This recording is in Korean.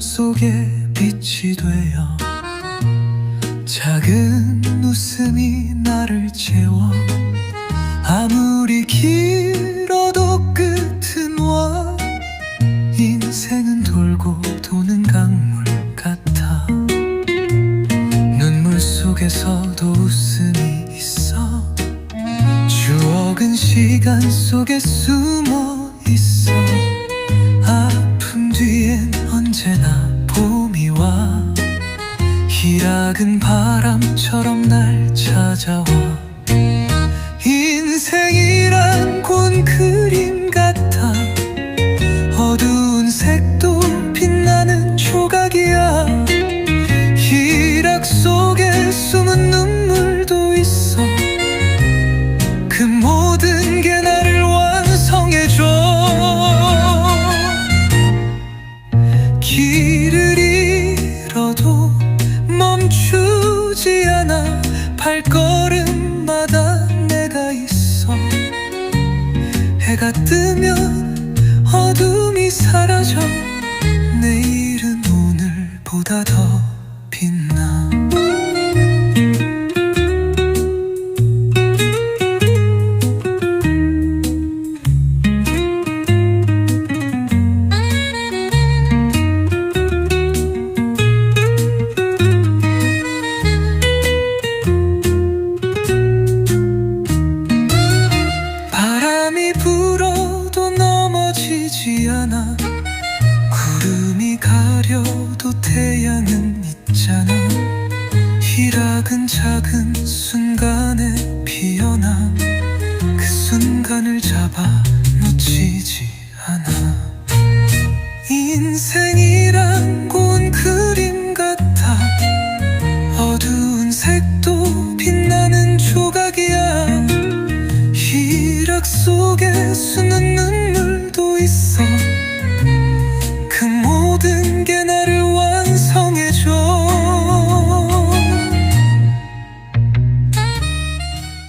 속에 빛이 되어 작은 웃음이 나를 채워 아무리 길어도 끝은 와 인생은 돌고 도는 강물 같아. 눈물 속에서도 웃음이 있어. 추억은 시간 속에 숨어 있어 희락은 바람처럼 날 찾아와. 인생이 멈추지 않아. 발걸음마다 내가 있어. 해가 뜨면 어둠이 사라져. 내일은 오늘보다 더 빛나 않아. 구름이 가려도 태양은 있잖아. 희락은 작은 순간에 피어나. 그 순간을 잡아 놓치지 않아. 인생